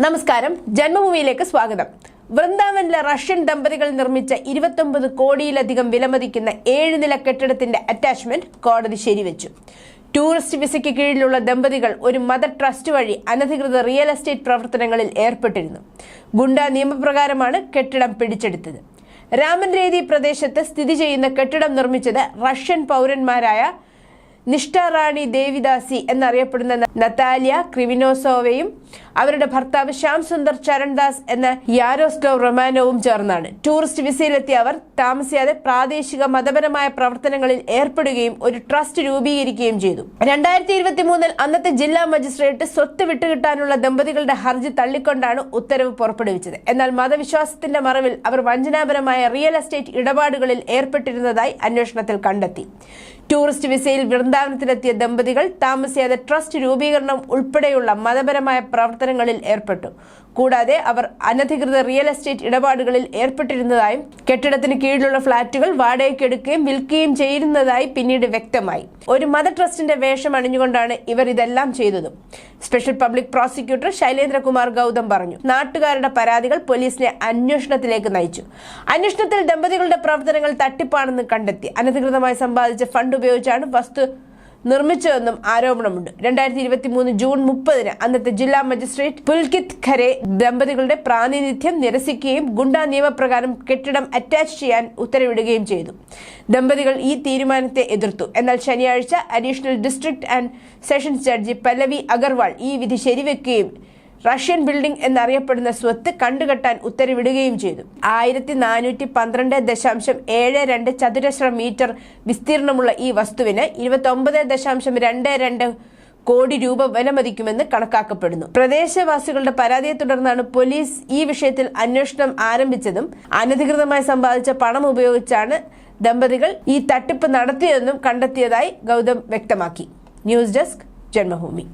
നമസ്കാരം. ജന്മഭൂമിയിലേക്ക് സ്വാഗതം. വൃന്ദാവനിലെ റഷ്യൻ ദമ്പതികൾ നിർമ്മിച്ച ഇരുപത്തൊമ്പത് കോടിയിലധികം വിലമതിക്കുന്ന ഏഴ് നില കെട്ടിടത്തിന്റെ അറ്റാച്ച്മെന്റ് കോടതി ശരിവെച്ചു. ടൂറിസ്റ്റ് വിസയ്ക്ക് കീഴിലുള്ള ദമ്പതികൾ ഒരു മത ട്രസ്റ്റ് വഴി അനധികൃത റിയൽ എസ്റ്റേറ്റ് പ്രവർത്തനങ്ങളിൽ ഏർപ്പെട്ടിരുന്നു. ഗുണ്ട നിയമപ്രകാരമാണ് കെട്ടിടം പിടിച്ചെടുത്തത്. രാമൻ രേതി പ്രദേശത്ത് സ്ഥിതി ചെയ്യുന്ന കെട്ടിടം നിർമ്മിച്ചത് റഷ്യൻ പൗരന്മാരായ നിഷ്ഠ റാണി ദേവിദാസി എന്നറിയപ്പെടുന്ന നതാലിയ ക്രിവിനോസോവയും അവരുടെ ഭർത്താവ് ശ്യാം സുന്ദർ ചരൺദാസ് എന്ന യാരോസ്റ്റോവ് റൊമാനോവും ചേർന്നാണ്. ടൂറിസ്റ്റ് വിസയിലെത്തിയ അവർ താമസിയാതെ പ്രാദേശിക മതപരമായ പ്രവർത്തനങ്ങളിൽ ഏർപ്പെടുകയും ഒരു ട്രസ്റ്റ് രൂപീകരിക്കുകയും ചെയ്തു. രണ്ടായിരത്തി ഇരുപത്തി മൂന്നിൽ അന്നത്തെ ജില്ലാ മജിസ്ട്രേറ്റ് സ്വത്ത് വിട്ടുകിട്ടാനുള്ള ദമ്പതികളുടെ ഹർജി തള്ളിക്കൊണ്ടാണ് ഉത്തരവ് പുറപ്പെടുവിച്ചത്. എന്നാൽ മതവിശ്വാസത്തിന്റെ മറവിൽ അവർ വഞ്ചനാപരമായ റിയൽ എസ്റ്റേറ്റ് ഇടപാടുകളിൽ ഏർപ്പെട്ടിരുന്നതായി അന്വേഷണത്തിൽ കണ്ടെത്തി. ടൂറിസ്റ്റ് വിസയിൽ വൃന്ദാവനത്തിലെത്തിയ ദമ്പതികൾ താമസിയാതെ ട്രസ്റ്റ് രൂപീകരണം ഉൾപ്പെടെയുള്ള മതപരമായ പ്രവർത്തനങ്ങളിൽ ഏർപ്പെട്ടു. കൂടാതെ അവർ അനധികൃത റിയൽ എസ്റ്റേറ്റ് ഇടപാടുകളിൽ ഏർപ്പെട്ടിരുന്നതായും കെട്ടിടത്തിന് കീഴിലുള്ള ഫ്ളാറ്റുകൾ വാടകയ്ക്കെടുക്കുകയും വിൽക്കുകയും ചെയ്യുന്നതായി പിന്നീട് വ്യക്തമായി. ഒരു മത ട്രസ്റ്റിന്റെ വേഷം അണിഞ്ഞുകൊണ്ടാണ് ഇവർ ഇതെല്ലാം ചെയ്തതും. Special public prosecutor Shailendrakumar Gautam പറഞ്ഞു. നാട്ടുകാരുടെ പരാതികൾ പോലീസിനെ അന്വേഷണത്തിലേക്ക് നയിച്ചു. അന്വേഷണത്തിൽ ദമ്പതികളുടെ പ്രവർത്തനങ്ങൾ തട്ടിപ്പാണെന്ന് കണ്ടെത്തി. അനധികൃതമായി സമ്പാദിച്ച ഫണ്ട് ഉപയോഗിച്ചാണ് വസ്തു നിർമ്മിച്ചതെന്നും ആരോപണമുണ്ട്. രണ്ടായിരത്തി ഇരുപത്തി മൂന്ന് ജൂൺ മുപ്പതിന് അന്നത്തെ ജില്ലാ മജിസ്ട്രേറ്റ് പുൽകിത് ഖരെ ദമ്പതികളുടെ പ്രാതിനിധ്യം നിരസിക്കുകയും ഗുണ്ട നിയമപ്രകാരം കെട്ടിടം അറ്റാച്ച് ചെയ്യാൻ ഉത്തരവിടുകയും ചെയ്തു. ദമ്പതികൾ ഈ തീരുമാനത്തെ എതിർത്തു. എന്നാൽ ശനിയാഴ്ച additional district and sessions judge Pallavi Agarwal ഈ വിധി ശരിവെക്കുകയും റഷ്യൻ ബിൽഡിംഗ് എന്നറിയപ്പെടുന്ന സ്വത്ത് കണ്ടുകെട്ടാൻ ഉത്തരവിടുകയും ചെയ്തു. ആയിരത്തി നാനൂറ്റി പന്ത്രണ്ട് ദശാംശം ഏഴ് രണ്ട് ചതുരശ്ര മീറ്റർ വിസ്തീർണമുള്ള ഈ വസ്തുവിന് ഇരുപത്തി ഒമ്പത് ദശാംശം രണ്ട് രണ്ട് കോടി രൂപ വിലമതിക്കുമെന്ന് കണക്കാക്കപ്പെടുന്നു. പ്രദേശവാസികളുടെ പരാതിയെ തുടർന്നാണ് പോലീസ് ഈ വിഷയത്തിൽ അന്വേഷണം ആരംഭിച്ചതും അനധികൃതമായി സമ്പാദിച്ച പണം ഉപയോഗിച്ചാണ് ദമ്പതികൾ ഈ തട്ടിപ്പ് നടത്തിയതെന്നും കണ്ടെത്തിയതായി ഗൗതം വ്യക്തമാക്കി. News desk Janmabhumi.